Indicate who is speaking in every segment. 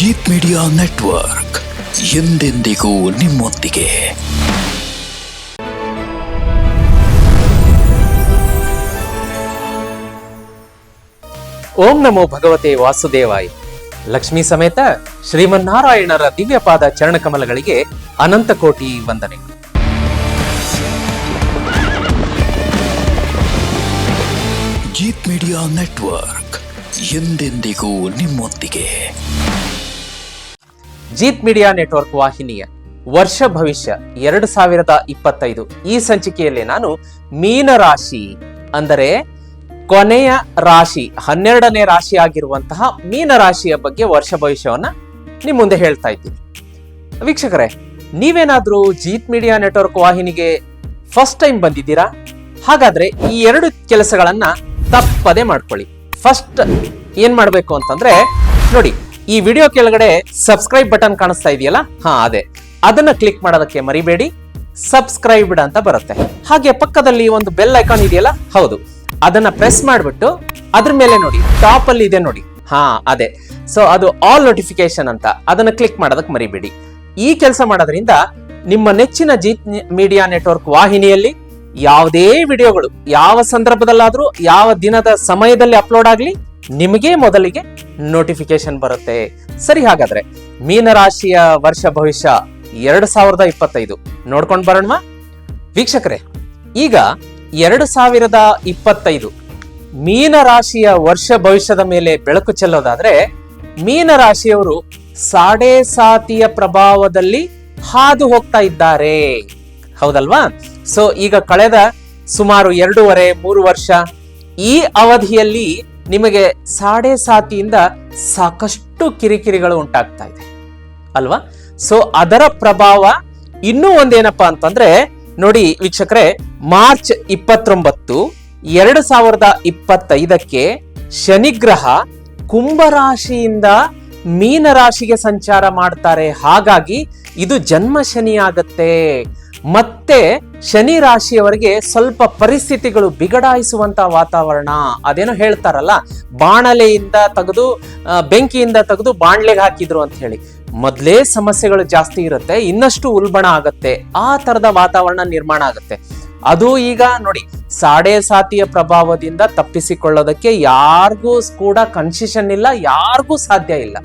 Speaker 1: Jeet media network ಎಂದೆಂದಿಗೂ ನಿಮ್ಮೊಂದಿಗೆ.
Speaker 2: ಓಂ ನಮೋ ಭಗವತೆ ವಾಸುದೇವಾಯ. ಲಕ್ಷ್ಮೀ ಸಮೇತ ಶ್ರೀಮನ್ನಾರಾಯಣರ ದಿವ್ಯಪಾದ ಚರಣಕಮಲಗಳಿಗೆ ಅನಂತ ಕೋಟಿ ವಂದನೆ
Speaker 1: ಜೀತ್ ಮೀಡಿಯಾ ನೆಟ್ವರ್ಕ್ ಎಂದೆಂದಿಗೂ ನಿಮ್ಮೊಂದಿಗೆ.
Speaker 2: ಜೀತ್ ಮೀಡಿಯಾ ನೆಟ್ವರ್ಕ್ ವಾಹಿನಿಯ ವರ್ಷ ಭವಿಷ್ಯ ಎರಡು ಸಾವಿರದ ಇಪ್ಪತ್ತೈದು ಈ ಸಂಚಿಕೆಯಲ್ಲಿ ನಾನು ಮೀನ ರಾಶಿ ಅಂದರೆ ಕೊನೆಯ ರಾಶಿ, ಹನ್ನೆರಡನೇ ರಾಶಿ ಆಗಿರುವಂತಹ ಮೀನರಾಶಿಯ ಬಗ್ಗೆ ವರ್ಷ ಭವಿಷ್ಯವನ್ನ ನಿಮ್ಮ ಮುಂದೆ ಹೇಳ್ತಾ ಇದ್ದೀನಿ. ವೀಕ್ಷಕರೇ, ನೀವೇನಾದ್ರೂ ಜೀತ್ ಮೀಡಿಯಾ ನೆಟ್ವರ್ಕ್ ವಾಹಿನಿಗೆ ಫಸ್ಟ್ ಟೈಮ್ ಬಂದಿದ್ದೀರಾ? ಹಾಗಾದ್ರೆ ಈ ಎರಡು ಕೆಲಸಗಳನ್ನ ತಪ್ಪದೆ ಮಾಡ್ಕೊಳ್ಳಿ. ಫಸ್ಟ್ ಏನ್ ಮಾಡಬೇಕು ಅಂತಂದ್ರೆ, ನೋಡಿ ಈ ವಿಡಿಯೋ ಕೆಳಗಡೆ ಸಬ್ಸ್ಕ್ರೈಬ್ ಬಟನ್ ಕಾಣಿಸ್ತಾ ಇದೆಯಲ್ಲ? ಹಾ, ಅದೇ. ಅದನ್ನ ಕ್ಲಿಕ್ ಮಾಡೋದಕ್ಕೆ ಮರಿಬೇಡಿ. ಸಬ್ಸ್ಕ್ರೈಬ್ಡ್ ಅಂತ ಬರುತ್ತೆ. ಹಾಗೆ ಪಕ್ಕದಲ್ಲಿ ಒಂದು ಬೆಲ್ ಐಕಾನ್ ಇದೆಯಲ್ಲ? ಹೌದು. ಅದನ್ನ ಪ್ರೆಸ್ ಮಾಡಿಬಿಟ್ಟು ಅದ್ರ ಮೇಲೆ ನೋಡಿ. ಟಾಪ್ ಅಲ್ಲಿ ಇದೆ ನೋಡಿ. ಹಾ, ಅದೇ. ಸೊ ಅದು ಆಲ್ ನೋಟಿಫಿಕೇಶನ್ ಅಂತ. ಅದನ್ನ ಕ್ಲಿಕ್ ಮಾಡೋದಕ್ಕೆ ಮರಿಬೇಡಿ. ಈ ಕೆಲಸ ಮಾಡೋದ್ರಿಂದ ನಿಮ್ಮ ನೆಚ್ಚಿನ ಜಿ ಮೀಡಿಯಾ ನೆಟ್ವರ್ಕ್ ವಾಹಿನಿಯಲ್ಲಿ ಯಾವುದೇ ವಿಡಿಯೋಗಳು ಯಾವ ಸಂದರ್ಭದಲ್ಲಾದ್ರೂ ಯಾವ ದಿನದ ಸಮಯದಲ್ಲಿ ಅಪ್ಲೋಡ್ ಆಗ್ಲಿ ನಿಮಗೆ ಮೊದಲಿಗೆ ನೋಟಿಫಿಕೇಶನ್ ಬರುತ್ತೆ. ಸರಿ, ಹಾಗಾದ್ರೆ ಮೀನರಾಶಿಯ ವರ್ಷ ಭವಿಷ್ಯ ಎರಡು ಸಾವಿರದ ಇಪ್ಪತ್ತೈದು. ನೋಡ್ಕೊಂಡು ಬರೋಣ ವೀಕ್ಷಕರೇ, ಈಗ ಎರಡು ಸಾವಿರದ ಇಪ್ಪತ್ತೈದು ಮೀನರಾಶಿಯ ವರ್ಷ ಭವಿಷ್ಯದ ಮೇಲೆ ಬೆಳಕು ಚೆಲ್ಲೋದಾದ್ರೆ ಮೀನರಾಶಿಯವರು ಸಾಡೆ ಸಾತಿಯ ಪ್ರಭಾವದಲ್ಲಿ ಹಾದು ಹೋಗ್ತಾ ಇದ್ದಾರೆ. ಹೌದಲ್ವಾ? ಸೊ ಈಗ ಕಳೆದ ಸುಮಾರು ಎರಡೂವರೆ, ಮೂರು ವರ್ಷ ಈ ಅವಧಿಯಲ್ಲಿ ನಿಮಗೆ ಸಾಡೆ ಸಾತಿಯಿಂದ ಸಾಕಷ್ಟು ಕಿರಿಕಿರಿಗಳು ಉಂಟಾಗ್ತಾ ಇದೆ. ಅಲ್ವಾ? ಸೊ ಅದರ ಪ್ರಭಾವ ಇನ್ನೂ ಒಂದೇನಪ್ಪ ಅಂತಂದ್ರೆ, ನೋಡಿ ವೀಕ್ಷಕರೇ, ಮಾರ್ಚ್ ಇಪ್ಪತ್ತೊಂಬತ್ತು, ಎರಡು ಸಾವಿರದ ಇಪ್ಪತ್ತೈದಕ್ಕೆ ಶನಿಗ್ರಹ ಕುಂಭರಾಶಿಯಿಂದ ಮೀನರಾಶಿಗೆ ಸಂಚಾರ ಮಾಡ್ತಾರೆ. ಹಾಗಾಗಿ ಇದು ಜನ್ಮ ಶನಿ ಆಗತ್ತೆ ಮತ್ತೆ ಶನಿ ರಾಶಿಯವರಿಗೆ ಸ್ವಲ್ಪ ಪರಿಸ್ಥಿತಿಗಳು ಬಿಗಡಾಯಿಸುವಂತ ವಾತಾವರಣ. ಅದೇನೋ ಹೇಳ್ತಾರಲ್ಲ, ಬಾಣಲೆಯಿಂದ ತೆಗೆದು ಬೆಂಕಿಯಿಂದ ತೆಗೆದು ಬಾಣ್ಲೆಗೆ ಹಾಕಿದ್ರು ಅಂತ ಹೇಳಿ. ಮೊದಲೇ ಸಮಸ್ಯೆಗಳು ಜಾಸ್ತಿ ಇರುತ್ತೆ, ಇನ್ನಷ್ಟು ಉಲ್ಬಣ ಆಗತ್ತೆ, ಆ ತರದ ವಾತಾವರಣ ನಿರ್ಮಾಣ ಆಗತ್ತೆ. ಅದು ಈಗ ನೋಡಿ, ಸಾಡೆ ಸಾತಿಯ ಪ್ರಭಾವದಿಂದ ತಪ್ಪಿಸಿಕೊಳ್ಳೋದಕ್ಕೆ ಯಾರಿಗೂ ಕೂಡ ಕನ್ಸಿಷನ್ ಇಲ್ಲ, ಯಾರಿಗೂ ಸಾಧ್ಯ ಇಲ್ಲ.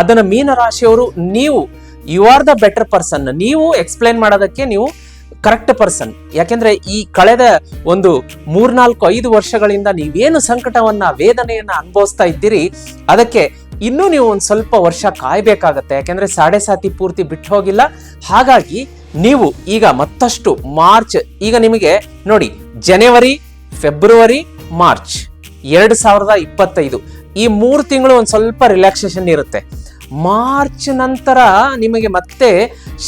Speaker 2: ಅದನ್ನ ಮೀನರಾಶಿಯವರು, ನೀವು you are the better person ನೀವು ಎಕ್ಸ್ಪ್ಲೈನ್ ಮಾಡೋದಕ್ಕೆ ನೀವು ಕರೆಕ್ಟ್ ಪರ್ಸನ್ ಯಾಕೆಂದ್ರೆ ಈ ಕಳೆದ ಒಂದು ಮೂರ್ನಾಲ್ಕು, ಐದು ವರ್ಷಗಳಿಂದ ನೀವೇನು ಸಂಕಟವನ್ನ, ವೇದನೆಯನ್ನ ಅನುಭವಿಸ್ತಾ ಇದ್ದೀರಿ, ಅದಕ್ಕೆ ಇನ್ನೂ ನೀವು ಒಂದು ಸ್ವಲ್ಪ ವರ್ಷ ಕಾಯ್ಬೇಕಾಗತ್ತೆ. ಯಾಕೆಂದ್ರೆ ಸಾಡೆ ಸಾತಿ ಪೂರ್ತಿ ಬಿಟ್ಟು ಹೋಗಿಲ್ಲ. ಹಾಗಾಗಿ ನೀವು ಈಗ ಮತ್ತಷ್ಟು ಮಾರ್ಚ್, ಈಗ ನಿಮಗೆ ನೋಡಿ, ಜನವರಿ, ಫೆಬ್ರವರಿ, ಮಾರ್ಚ್, ಎರಡು ಸಾವಿರದ ಇಪ್ಪತ್ತೈದು. ಈ ಮೂರು ತಿಂಗಳು ಒಂದು ಸ್ವಲ್ಪ ರಿಲ್ಯಾಕ್ಸೇಷನ್ ಇರುತ್ತೆ. ಮಾರ್ಚ್ ನಂತರ ನಿಮಗೆ ಮತ್ತೆ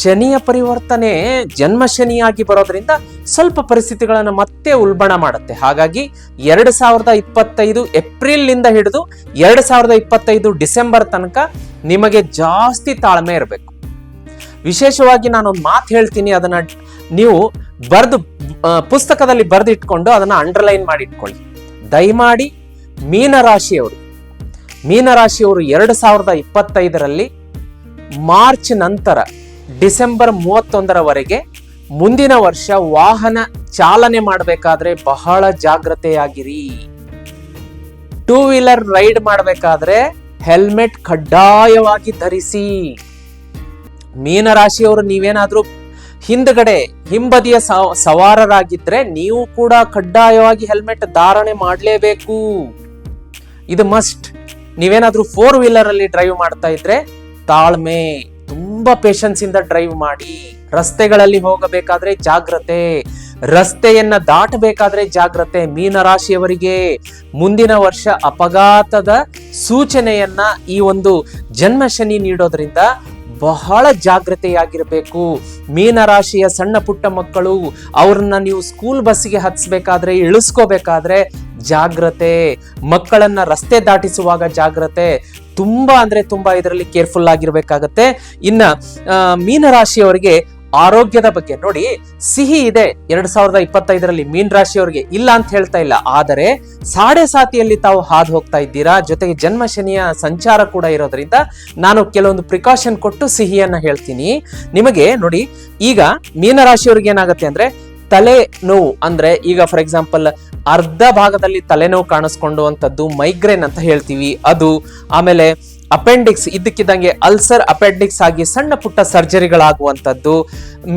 Speaker 2: ಶನಿಯ ಪರಿವರ್ತನೆ ಜನ್ಮ ಶನಿಯಾಗಿ ಬರೋದ್ರಿಂದ ಸ್ವಲ್ಪ ಪರಿಸ್ಥಿತಿಗಳನ್ನು ಮತ್ತೆ ಉಲ್ಬಣ ಮಾಡುತ್ತೆ. ಹಾಗಾಗಿ ಎರಡು ಸಾವಿರದ ಇಪ್ಪತ್ತೈದು ಏಪ್ರಿಲ್ನಿಂದ ಹಿಡಿದು ಎರಡು ಸಾವಿರದ ಇಪ್ಪತ್ತೈದು ಡಿಸೆಂಬರ್ ತನಕ ನಿಮಗೆ ಜಾಸ್ತಿ ತಾಳ್ಮೆ ಇರಬೇಕು. ವಿಶೇಷವಾಗಿ ನಾನೊಂದು ಮಾತು ಹೇಳ್ತೀನಿ, ಅದನ್ನ ನೀವು ಬರೆದು ಪುಸ್ತಕದಲ್ಲಿ ಬರೆದಿಟ್ಕೊಂಡು ಅದನ್ನು ಅಂಡರ್ಲೈನ್ ಮಾಡಿ ಇಟ್ಕೊಳ್ಳಿ ದಯಮಾಡಿ ಮೀನರಾಶಿಯವರು ಮೀನರಾಶಿಯವರು ಎರಡು ಸಾವಿರದ ಇಪ್ಪತ್ತೈದರಲ್ಲಿ ಮಾರ್ಚ್ ನಂತರ ಡಿಸೆಂಬರ್ ಮೂವತ್ತೊಂದರವರೆಗೆ ಮುಂದಿನ ವರ್ಷ ವಾಹನ ಚಾಲನೆ ಮಾಡಬೇಕಾದ್ರೆ ಬಹಳ ಜಾಗ್ರತೆಯಾಗಿರಿ. ಟೂ ವೀಲರ್ ರೈಡ್ ಮಾಡಬೇಕಾದ್ರೆ ಹೆಲ್ಮೆಟ್ ಕಡ್ಡಾಯವಾಗಿ ಧರಿಸಿ. ಮೀನರಾಶಿಯವರು ನೀವೇನಾದ್ರೂ ಹಿಂದ್ಗಡೆ ಹಿಂಬದಿಯ ಸವ- ಸವಾರರಾಗಿದ್ರೆ ನೀವು ಕೂಡ ಕಡ್ಡಾಯವಾಗಿ ಹೆಲ್ಮೆಟ್ ಧಾರಣೆ ಮಾಡಲೇಬೇಕು. ಇದು ಮಸ್ಟ್ ನೀವೇನಾದ್ರೂ ಫೋರ್ ವೀಲರ್ ಅಲ್ಲಿ ಡ್ರೈವ್ ಮಾಡ್ತಾ ಇದ್ರೆ ತಾಳ್ಮೆ, ತುಂಬಾ ಪೇಷನ್ಸ್ ಇಂದ ಡ್ರೈವ್ ಮಾಡಿ. ರಸ್ತೆಗಳಲ್ಲಿ ಹೋಗಬೇಕಾದ್ರೆ ಜಾಗ್ರತೆ, ರಸ್ತೆಯನ್ನ ದಾಟಬೇಕಾದ್ರೆ ಜಾಗ್ರತೆ ಮೀನರಾಶಿಯವರಿಗೆ. ಮುಂದಿನ ವರ್ಷ ಅಪಘಾತದ ಸೂಚನೆಯನ್ನ ಈ ಒಂದು ಜನ್ಮ ಶನಿ ನೀಡೋದ್ರಿಂದ ಬಹಳ ಜಾಗ್ರತೆಯಾಗಿರಬೇಕು. ಮೀನರಾಶಿಯ ಸಣ್ಣ ಪುಟ್ಟ ಮಕ್ಕಳು ಅವ್ರನ್ನ ನೀವು ಸ್ಕೂಲ್ ಬಸ್ಸಿಗೆ ಹತ್ಸ್ಬೇಕಾದ್ರೆ, ಇಳಿಸ್ಕೋಬೇಕಾದ್ರೆ ಜಾಗ್ರತೆ, ಮಕ್ಕಳನ್ನ ರಸ್ತೆ ದಾಟಿಸುವಾಗ ಜಾಗ್ರತೆ ತುಂಬಾ ಅಂದ್ರೆ ತುಂಬಾ ಇದರಲ್ಲಿ ಕೇರ್ಫುಲ್ ಆಗಿರ್ಬೇಕಾಗತ್ತೆ. ಇನ್ನ ಮೀನರಾಶಿಯವರಿಗೆ ಆರೋಗ್ಯದ ಬಗ್ಗೆ ನೋಡಿ, ಸಿಹಿ ಇದೆ ಎರಡ್ ಸಾವಿರದ ಇಪ್ಪತ್ತೈದರಲ್ಲಿ ಮೀನ್ ರಾಶಿಯವರಿಗೆ ಇಲ್ಲ ಅಂತ ಹೇಳ್ತಾ ಇಲ್ಲ. ಆದರೆ ಸಾಡೆ ಸಾತಿಯಲ್ಲಿ ತಾವು ಹಾದು ಹೋಗ್ತಾ ಇದ್ದೀರಾ? ಜೊತೆಗೆ ಜನ್ಮ ಶನಿಯ ಸಂಚಾರ ಕೂಡ ಇರೋದ್ರಿಂದ ನಾನು ಕೆಲವೊಂದು ಪ್ರಿಕಾಷನ್ ಕೊಟ್ಟು ಸಿಹಿಯನ್ನ ಹೇಳ್ತೀನಿ. ನಿಮಗೆ ನೋಡಿ, ಈಗ ಮೀನರಾಶಿಯವ್ರಿಗೆ ಏನಾಗುತ್ತೆ ಅಂದ್ರೆ ತಲೆ ನೋವು ಅಂದ್ರೆ ಈಗ ಫಾರ್ ಎಕ್ಸಾಂಪಲ್ ಅರ್ಧ ಭಾಗದಲ್ಲಿ ತಲೆನೋವು ಕಾಣಿಸ್ಕೊಂಡುವಂಥದ್ದು ಮೈಗ್ರೇನ್ ಅಂತ ಹೇಳ್ತೀವಿ. ಅದು ಆಮೇಲೆ ಅಪೆಂಡಿಕ್ಸ್ ಇದ್ದಕ್ಕಿದ್ದಂಗೆ ಅಲ್ಸರ್ ಅಪೆಂಡಿಕ್ಸ್ ಆಗಿ ಸಣ್ಣ ಪುಟ್ಟ ಸರ್ಜರಿಗಳಾಗುವಂಥದ್ದು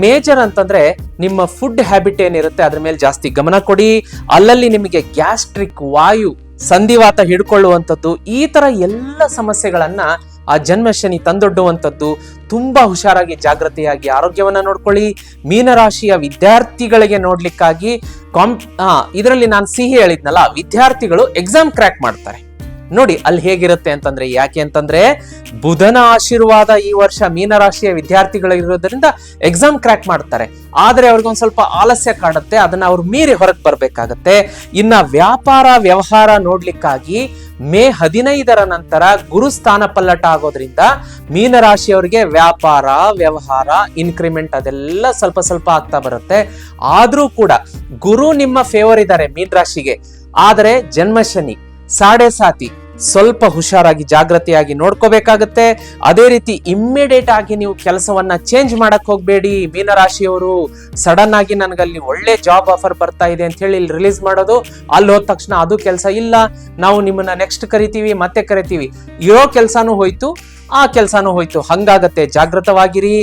Speaker 2: ಮೇಜರ್ ಅಂತಂದ್ರೆ ನಿಮ್ಮ ಫುಡ್ ಹ್ಯಾಬಿಟ್ ಏನಿರುತ್ತೆ ಅದ್ರ ಮೇಲೆ ಜಾಸ್ತಿ ಗಮನ ಕೊಡಿ. ಅಲ್ಲಲ್ಲಿ ನಿಮಗೆ ಗ್ಯಾಸ್ಟ್ರಿಕ್ ವಾಯು, ಸಂಧಿವಾತ ಹಿಡ್ಕೊಳ್ಳುವಂಥದ್ದು, ಈ ತರ ಎಲ್ಲ ಸಮಸ್ಯೆಗಳನ್ನ ಆ ಜನ್ಮ ಶನಿ ತಂದೊಡ್ಡುವಂಥದ್ದು ತುಂಬಾ ಹುಷಾರಾಗಿ ಜಾಗ್ರತೆಯಾಗಿ ಆರೋಗ್ಯವನ್ನು ನೋಡ್ಕೊಳ್ಳಿ. ಮೀನರಾಶಿಯ ವಿದ್ಯಾರ್ಥಿಗಳಿಗೆ ನೋಡ್ಲಿಕ್ಕಾಗಿ ಕಾಂಪ್ ಇದರಲ್ಲಿ ನಾನು ಸಿಹಿ ಹೇಳಿದ್ನಲ್ಲ, ವಿದ್ಯಾರ್ಥಿಗಳು ಎಕ್ಸಾಮ್ ಕ್ರ್ಯಾಕ್ ಮಾಡ್ತಾರೆ. ನೋಡಿ, ಅಲ್ಲಿ ಹೇಗಿರುತ್ತೆ ಅಂತಂದ್ರೆ, ಯಾಕೆ ಅಂತಂದ್ರೆ, ಬುಧನ ಆಶೀರ್ವಾದ ಈ ವರ್ಷ ಮೀನರಾಶಿಯ ವಿದ್ಯಾರ್ಥಿಗಳಿರೋದ್ರಿಂದ ಎಕ್ಸಾಮ್ ಕ್ರ್ಯಾಕ್ ಮಾಡ್ತಾರೆ. ಆದ್ರೆ ಅವ್ರಿಗೊಂದ್ ಸ್ವಲ್ಪ ಆಲಸ್ಯ ಕಾಡುತ್ತೆ ಅದನ್ನ ಅವ್ರು ಮೀರಿ ಹೊರಗೆ ಬರಬೇಕಾಗತ್ತೆ. ಇನ್ನ ವ್ಯಾಪಾರ, ವ್ಯವಹಾರ ನೋಡ್ಲಿಕ್ಕಾಗಿ ಮೇ ಹದಿನೈದರ ನಂತರ ಗುರು ಸ್ಥಾನ ಪಲ್ಲಟ ಆಗೋದ್ರಿಂದ ಮೀನರಾಶಿಯವರಿಗೆ ವ್ಯಾಪಾರ, ವ್ಯವಹಾರ ಇನ್ಕ್ರಿಮೆಂಟ್ ಅದೆಲ್ಲ ಸ್ವಲ್ಪ ಸ್ವಲ್ಪ ಆಗ್ತಾ ಬರುತ್ತೆ. ಆದ್ರೂ ಕೂಡ ಗುರು ನಿಮ್ಮ ಫೇವರ್ ಇದ್ದಾರೆ ಮೀನ್ ರಾಶಿಗೆ ಆದರೆ ಜನ್ಮ ಶನಿ ಸಾಡೆ ಸಾತಿ ಸ್ವಲ್ಪ ಹುಷಾರಾಗಿ ಜಾಗೃತಿಯಾಗಿ ನೋಡ್ಕೋಬೇಕಾಗತ್ತೆ. ಅದೇ ರೀತಿ ಇಮ್ಮಿಡಿಯೇಟ್ ಆಗಿ ನೀವು ಕೆಲಸವನ್ನ ಚೇಂಜ್ ಮಾಡಕ್ ಹೋಗ್ಬೇಡಿ. ಮೀನರಾಶಿಯವರು ಸಡನ್ ಆಗಿ ನನಗಲ್ಲಿ ಒಳ್ಳೆ ಜಾಬ್ ಆಫರ್ ಬರ್ತಾ ಇದೆ ಅಂತ ಹೇಳಿ ರಿಲೀಸ್ ಮಾಡೋದು. ಅಲ್ಲಿ ಹೋದ ತಕ್ಷಣ ಅದು ಕೆಲಸ ಇಲ್ಲ. ನಾವು ನಿಮ್ಮನ್ನ ನೆಕ್ಸ್ಟ್ ಕರಿತೀವಿ, ಮತ್ತೆ ಕರಿತೀವಿ. ಇರೋ ಕೆಲಸನೂ ಹೋಯ್ತು. ಆ ಕೆಲಸನೂ ಹೋಯ್ತು. ಹಂಗಾಗತ್ತೆ ಜಾಗೃತವಾಗಿರಿ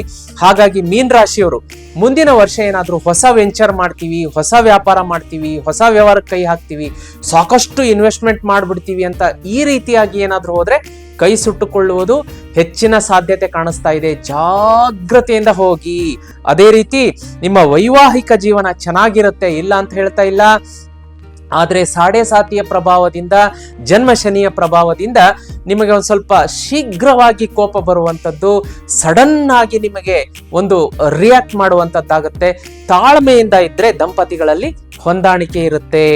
Speaker 2: ಹಾಗಾಗಿ ಮೀನ್ ರಾಶಿಯವರು, ಮುಂದಿನ ವರ್ಷ ಏನಾದರೂ ಹೊಸ ವೆಂಚರ್ ಮಾಡ್ತೀವಿ, ಹೊಸ ವ್ಯಾಪಾರ ಮಾಡ್ತೀವಿ, ಹೊಸ ವ್ಯವಹಾರಕ್ಕೆ ಕೈ ಹಾಕ್ತೀವಿ, ಸಾಕಷ್ಟು ಇನ್ವೆಸ್ಟ್ಮೆಂಟ್ ಮಾಡ್ಬಿಡ್ತೀವಿ ಅಂತ ಈ ರೀತಿಯಾಗಿ ಏನಾದರೂ ಹೋದ್ರೆ ಕೈ ಸುಟ್ಟುಕೊಳ್ಳುವುದು ಹೆಚ್ಚಿನ ಸಾಧ್ಯತೆ ಕಾಣಿಸ್ತಾ ಇದೆ. ಜಾಗ್ರತೆಯಿಂದ ಹೋಗಿ. ಅದೇ ರೀತಿ ನಿಮ್ಮ ವೈವಾಹಿಕ ಜೀವನ ಚೆನ್ನಾಗಿರುತ್ತೆ, ಇಲ್ಲ ಅಂತ ಹೇಳ್ತಾ ಇಲ್ಲ. ಆದರೆ ಸಾಡೆ ಸಾತಿಯ ಪ್ರಭಾವದಿಂದ ಜನ್ಮ ಶನಿಯ ಪ್ರಭಾವದಿಂದ ನಿಮಗೆ ಒಂದು ಸ್ವಲ್ಪ ಶೀಘ್ರವಾಗಿ ಕೋಪ ಬರುವಂಥದ್ದು ಸಡನ್ ಆಗಿ ನಿಮಗೆ ಒಂದು ರಿಯಾಕ್ಟ್ ಮಾಡುವಂಥದ್ದಾಗುತ್ತೆ ತಾಳ್ಮೆಯಿಂದ ಇದ್ರೆ ದಂಪತಿಗಳಲ್ಲಿ ಹೊಂದಾಣಿಕೆ ಇರುತ್ತೆ.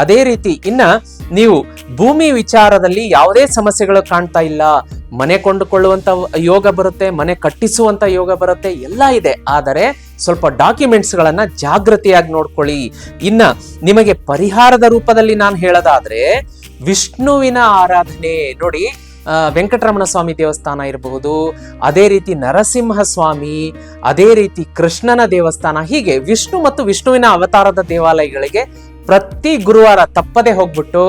Speaker 2: ಅದೇ ರೀತಿ ಇನ್ನ ನೀವು ಭೂಮಿ ವಿಚಾರದಲ್ಲಿ ಯಾವುದೇ ಸಮಸ್ಯೆಗಳು ಕಾಣ್ತಾ ಇಲ್ಲ. ಮನೆ ಕೊಂಡುಕೊಳ್ಳುವಂತ ಯೋಗ ಬರುತ್ತೆ, ಮನೆ ಕಟ್ಟಿಸುವಂತ ಯೋಗ ಬರುತ್ತೆ, ಎಲ್ಲ ಇದೆ. ಆದರೆ ಸ್ವಲ್ಪ ಡಾಕ್ಯುಮೆಂಟ್ಸ್ ಗಳನ್ನ ಜಾಗೃತಿಯಾಗಿ ನೋಡ್ಕೊಳ್ಳಿ. ಇನ್ನ ನಿಮಗೆ ಪರಿಹಾರದ ರೂಪದಲ್ಲಿ ನಾನು ಹೇಳೋದಾದ್ರೆ, ವಿಷ್ಣುವಿನ ಆರಾಧನೆ ನೋಡಿ ವೆಂಕಟರಮಣ ಸ್ವಾಮಿ ದೇವಸ್ಥಾನ ಇರಬಹುದು, ಅದೇ ರೀತಿ ನರಸಿಂಹ ಸ್ವಾಮಿ ಅದೇ ರೀತಿ ಕೃಷ್ಣನ ದೇವಸ್ಥಾನ, ಹೀಗೆ ವಿಷ್ಣು ಮತ್ತು ವಿಷ್ಣುವಿನ ಅವತಾರದ ದೇವಾಲಯಗಳಿಗೆ ಪ್ರತಿ ಗುರುವಾರ ತಪ್ಪದೆ ಹೋಗ್ಬಿಟ್ಟು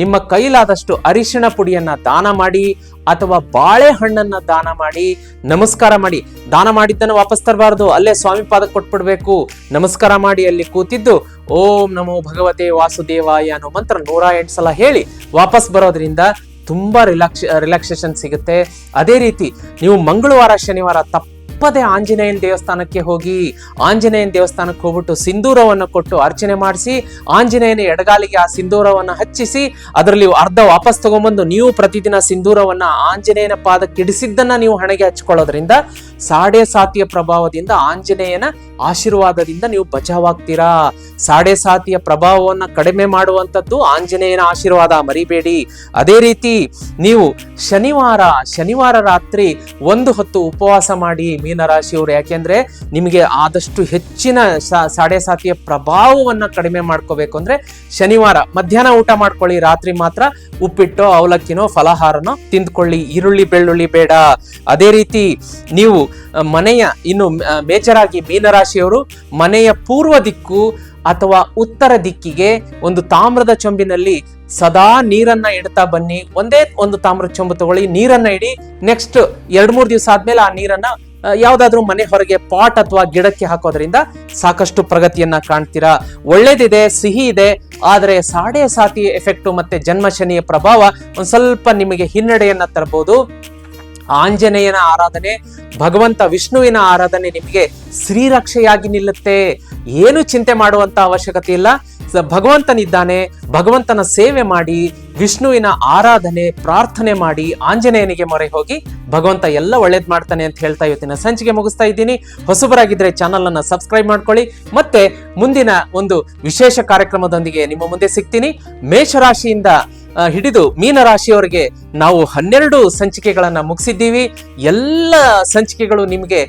Speaker 2: ನಿಮ್ಮ ಕೈಲಾದಷ್ಟು ಅರಿಶಿಣ ಪುಡಿಯನ್ನ ದಾನ ಮಾಡಿ ಅಥವಾ ಬಾಳೆಹಣ್ಣನ್ನ ದಾನ ಮಾಡಿ ನಮಸ್ಕಾರ ಮಾಡಿ. ದಾನ ಮಾಡಿದ್ದನ್ನು ವಾಪಸ್ ತರಬಾರ್ದು, ಅಲ್ಲೇ ಸ್ವಾಮಿ ಪಾದಕ್ಕೆ ಕೊಟ್ಬಿಡ್ಬೇಕು. ನಮಸ್ಕಾರ ಮಾಡಿ ಅಲ್ಲಿ ಕೂತಿದ್ದು, ಓಂ ನಮೋ ಭಗವತೆ ವಾಸುದೇವಾಯ ಅನ್ನೋ ಮಂತ್ರ ನೂರ ಎಂಟು ಸಲ ಹೇಳಿ ವಾಪಸ್ ಬರೋದ್ರಿಂದ ತುಂಬಾ ರಿಲ್ಯಾಕ್ಸ್ ರಿಲ್ಯಾಕ್ಸೇಷನ್ ಸಿಗುತ್ತೆ. ಅದೇ ರೀತಿ ನೀವು ಮಂಗಳವಾರ, ಶನಿವಾರ ತಪ್ಪದೆ ಆಂಜನೇಯನ ದೇವಸ್ಥಾನಕ್ಕೆ ಹೋಗಿ ಆಂಜನೇಯನ ದೇವಸ್ಥಾನಕ್ಕೆ ಹೋಗ್ಬಿಟ್ಟು ಸಿಂಧೂರವನ್ನು ಕೊಟ್ಟು ಅರ್ಚನೆ ಮಾಡಿಸಿ, ಆಂಜನೇಯನ ಎಡಗಾಲಿಗೆ ಆ ಸಿಂಧೂರವನ್ನು ಹಚ್ಚಿಸಿ, ಅದರಲ್ಲಿ ಅರ್ಧ ವಾಪಸ್ ತಗೊಂಡ್ಬಂದು ನೀವು ಪ್ರತಿದಿನ ಸಿಂಧೂರವನ್ನ ಆಂಜನೇಯನ ಪಾದಕ್ಕೆ ಇಡಿಸಿದ್ದನ್ನ ನೀವು ಹಣೆಗೆ ಹಚ್ಕೊಳ್ಳೋದ್ರಿಂದ ಸಾಡೆ ಸಾತಿಯ ಪ್ರಭಾವದಿಂದ ಆಂಜನೇಯನ ಆಶೀರ್ವಾದದಿಂದ ನೀವು ಬಚಾವಾಗ್ತೀರಾ? ಸಾಡೆ ಸಾತಿಯ ಪ್ರಭಾವವನ್ನ ಕಡಿಮೆ ಮಾಡುವಂಥದ್ದು ಆಂಜನೇಯನ ಆಶೀರ್ವಾದ, ಮರಿಬೇಡಿ. ಅದೇ ರೀತಿ ನೀವು ಶನಿವಾರ ಶನಿವಾರ ರಾತ್ರಿ ಒಂದು ಹೊತ್ತು ಉಪವಾಸ ಮಾಡಿ ಮೀನರಾಶಿಯವರು ಯಾಕೆಂದ್ರೆ ನಿಮಗೆ ಆದಷ್ಟು ಹೆಚ್ಚಿನ ಸಾಡೆ ಸಾತಿಯ ಪ್ರಭಾವವನ್ನು ಕಡಿಮೆ ಮಾಡ್ಕೋಬೇಕು ಅಂದ್ರೆ ಶನಿವಾರ ಮಧ್ಯಾಹ್ನ ಊಟ ಮಾಡ್ಕೊಳ್ಳಿ, ರಾತ್ರಿ ಮಾತ್ರ ಉಪ್ಪಿಟ್ಟು, ಅವಲಕ್ಕಿನೋ, ಫಲಹಾರನೋ ತಿಂದ್ಕೊಳ್ಳಿ. ಈರುಳ್ಳಿ, ಬೆಳ್ಳುಳ್ಳಿ ಬೇಡ. ಅದೇ ರೀತಿ ನೀವು ಮನೆಯ ಇನ್ನು ಮೇಜರಾಗಿ ಮೀನರಾಶಿಯವರು ಮನೆಯ ಪೂರ್ವ ದಿಕ್ಕು ಅಥವಾ ಉತ್ತರ ದಿಕ್ಕಿಗೆ ಒಂದು ತಾಮ್ರದ ಚೊಂಬಿನಲ್ಲಿ ಸದಾ ನೀರನ್ನ ಇಡ್ತಾ ಬನ್ನಿ. ಒಂದೇ ಒಂದು ತಾಮ್ರದ ಚೊಂಬು ತಗೊಳ್ಳಿ, ನೀರನ್ನ ಇಡಿ. ನೆಕ್ಸ್ಟ್ ಎರಡ್ ಮೂರು ದಿವಸ ಆದ್ಮೇಲೆ ಆ ನೀರನ್ನ ಯಾವ್ದಾದ್ರೂ ಮನೆ ಹೊರಗೆ ಪಾಟ್ ಅಥವಾ ಗಿಡಕ್ಕೆ ಹಾಕೋದ್ರಿಂದ ಸಾಕಷ್ಟು ಪ್ರಗತಿಯನ್ನ ಕಾಣ್ತೀರಾ? ಒಳ್ಳೇದಿದೆ, ಸಿಹಿ ಇದೆ, ಆದರೆ ಸಾಡೆ ಸಾತಿ ಎಫೆಕ್ಟ್ ಮತ್ತೆ ಜನ್ಮ ಶನಿಯ ಪ್ರಭಾವ ಒಂದು ಸ್ವಲ್ಪ ನಿಮಗೆ ಹಿನ್ನಡೆಯನ್ನ ತರಬಹುದು ಆಂಜನೇಯನ ಆರಾಧನೆ, ಭಗವಂತ ವಿಷ್ಣುವಿನ ಆರಾಧನೆ ನಿಮಗೆ ಶ್ರೀರಕ್ಷೆಯಾಗಿ ನಿಲ್ಲುತ್ತೆ. ಏನು ಚಿಂತೆ ಮಾಡುವಂತ ಅವಶ್ಯಕತೆ ಇಲ್ಲ. ಭಗವಂತನಿದ್ದಾನೆ, ಭಗವಂತನ ಸೇವೆ ಮಾಡಿ, ವಿಷ್ಣುವಿನ ಆರಾಧನೆ, ಪ್ರಾರ್ಥನೆ ಮಾಡಿ, ಆಂಜನೇಯನಿಗೆ ಮೊರೆ ಹೋಗಿ ಭಗವಂತ ಎಲ್ಲ ಒಳ್ಳೇದ್ ಮಾಡ್ತಾನೆ ಅಂತ ಹೇಳ್ತಾ ಇವತ್ತಿನ ಸಂಚಿಕೆ ಮುಗಿಸ್ತಾ ಇದ್ದೀನಿ. ಹೊಸಬರಾಗಿದ್ರೆ ಚಾನಲ್ ಅನ್ನ ಸಬ್ಸ್ಕ್ರೈಬ್ ಮಾಡ್ಕೊಳ್ಳಿ. ಮತ್ತೆ ಮುಂದಿನ ಒಂದು ವಿಶೇಷ ಕಾರ್ಯಕ್ರಮದೊಂದಿಗೆ ನಿಮ್ಮ ಮುಂದೆ ಸಿಗ್ತೀನಿ. ಮೇಷರಾಶಿಯಿಂದ ಹಿಡಿದು ಹಿಡಿದು ಮೀನರಾಶಿಯವರಿಗೆ ನಾವು ಹನ್ನೆರಡು ಸಂಚಿಕೆಗಳನ್ನ ಮುಗಿಸಿದ್ದೀವಿ. ಎಲ್ಲ ಸಂಚಿಕೆಗಳು ನಿಮಗೆ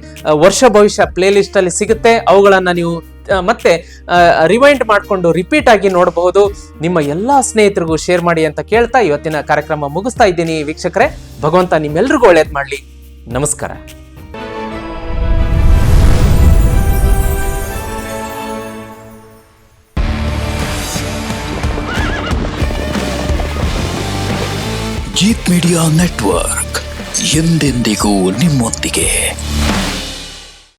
Speaker 2: ವರ್ಷ ಭವಿಷ್ಯ ಪ್ಲೇ ಲಿಸ್ಟ್ ಅಲ್ಲಿ ಸಿಗುತ್ತೆ. ಅವುಗಳನ್ನ ನೀವು ಮತ್ತೆ ರಿವೈಂಡ್ ಮಾಡಿಕೊಂಡು ರಿಪೀಟ್ ಆಗಿ ನೋಡಬಹುದು. ನಿಮ್ಮ ಎಲ್ಲಾ ಸ್ನೇಹಿತರಿಗೂ ಶೇರ್ ಮಾಡಿ ಅಂತ ಕೇಳ್ತಾ ಇವತ್ತಿನ ಕಾರ್ಯಕ್ರಮ ಮುಗಿಸ್ತಾ ಇದ್ದೀನಿ ವೀಕ್ಷಕರೇ. ಭಗವಂತ ನಿಮ್ಮೆಲ್ರಿಗೂ ಒಳ್ಳೇದು ಮಾಡಲಿ. ನಮಸ್ಕಾರ.
Speaker 1: ಜೀತ್ ಮೀಡಿಯಾ ನೆಟ್ವರ್ಕ್ ಎಂದೆಂದಿಗೂ ನಿಮ್ಮೊಂದಿಗೆ.